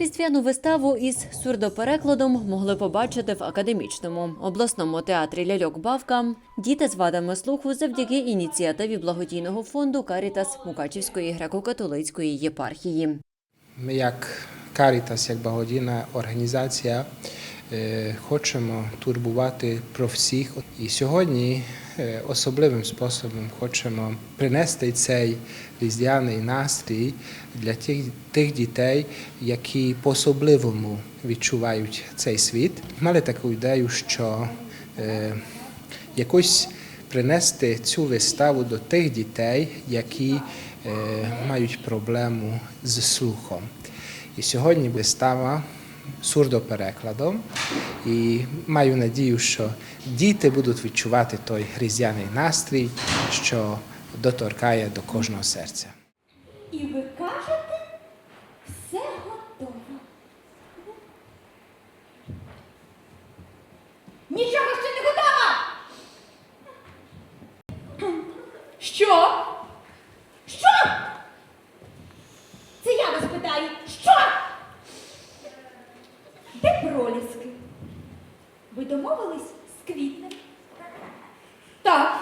Різдвяну виставу із сурдоперекладом могли побачити в академічному обласному театрі ляльок Бавка діти з вадами слуху завдяки ініціативі благодійного фонду Карітас Мукачівської греко-католицької єпархії. Ми як Карітас, як благодійна організація, хочемо турбувати про всіх. І сьогодні е, особливим способом хочемо принести цей різдвяний настрій для тих, тих дітей, які по-особливому відчувають цей світ. Мали таку ідею, що е, якось принести цю виставу до тих дітей, які е, мають проблему з слухом. І сьогодні вистава сурдоперекладом. І маю надію, що діти будуть відчувати той різдвяний настрій, що доторкає до кожного серця. І ви кажете, все готово. Нічого ще не готово! Що? Це я вас питаю. Що? Де проліски? Ви домовились з квітнем? Так.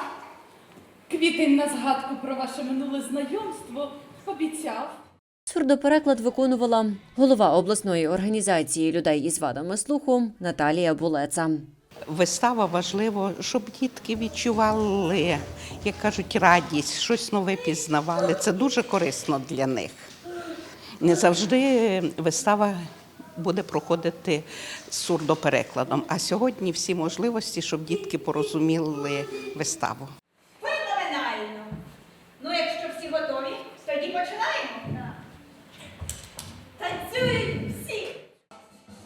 Квітин на згадку про ваше минуле знайомство обіцяв. Сурдопереклад виконувала голова обласної організації людей із вадами слуху Наталія Булеца. Вистава важливо, щоб дітки відчували, як кажуть, радість, щось нове пізнавали. Це дуже корисно для них. Не завжди вистава буде проходити з сурдоперекладом, а сьогодні всі можливості, щоб дітки порозуміли виставу. Феноменально. Ну, якщо всі готові, тоді починаємо. Танцюють всі.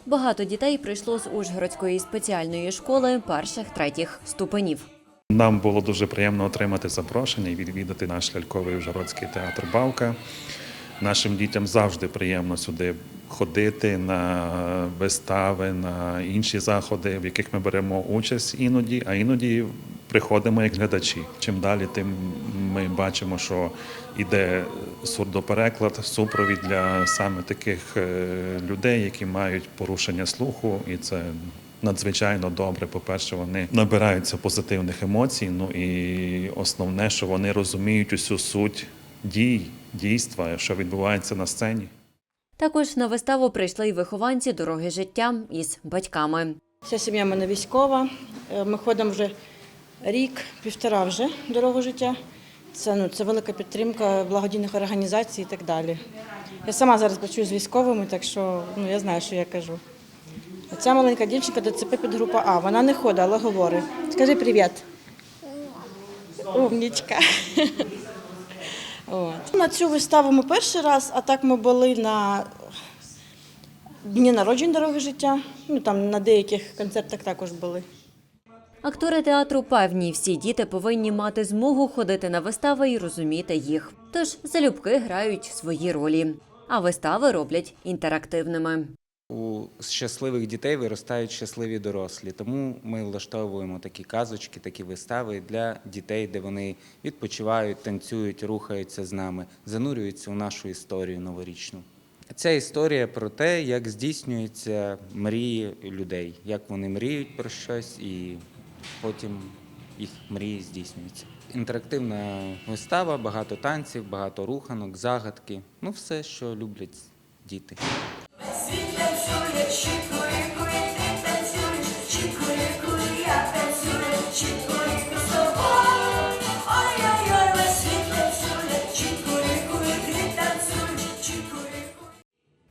Багато дітей прийшло з Ужгородської спеціальної школи перших третіх ступенів. Нам було дуже приємно отримати запрошення і відвідати наш ляльковий Ужгородський театр Бавка. Нашим дітям завжди приємно сюди ходити на вистави, на інші заходи, в яких ми беремо участь іноді, а іноді приходимо як глядачі. Чим далі, тим ми бачимо, що іде сурдопереклад, супровід для саме таких е, людей, які мають порушення слуху, і це надзвичайно добре. По-перше, вони набираються позитивних емоцій. Ну і основне, що вони розуміють усю суть дій, дійства, що відбувається на сцені. Також на виставу прийшли й вихованці дороги життя із батьками. Вся сім'я в мене військова. Е, Ми ходимо вже рік, півтора вже дорогу життя. Це, ну, це велика підтримка благодійних організацій і так далі. Я сама зараз працюю з військовими, так що ну, я знаю, що я кажу. Ця маленька дівчинка ДЦП підгрупа А. Вона не ходить, але говорить. Скажи привіт. Умнічка. От. На цю виставу ми перший раз, а так ми були на дні народжень дороги життя. Ну там на деяких концертах також були. Актори театру певні, всі діти повинні мати змогу ходити на вистави і розуміти їх. Тож залюбки грають свої ролі, а вистави роблять інтерактивними. У щасливих дітей виростають щасливі дорослі. Тому ми влаштовуємо такі казочки, такі вистави для дітей, де вони відпочивають, танцюють, рухаються з нами, занурюються у нашу історію новорічну. Ця історія про те, як здійснюються мрії людей, як вони мріють про щось, і потім їх мрії здійснюються. Інтерактивна вистава, багато танців, багато руханок, загадки ну все, що люблять діти. Танцюєш.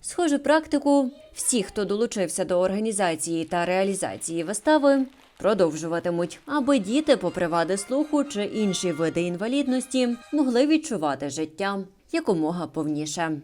Схожу практику. Всі, хто долучився до організації та реалізації вистави, продовжуватимуть, аби діти, попри вади слуху чи інші види інвалідності, могли відчувати життя якомога повніше.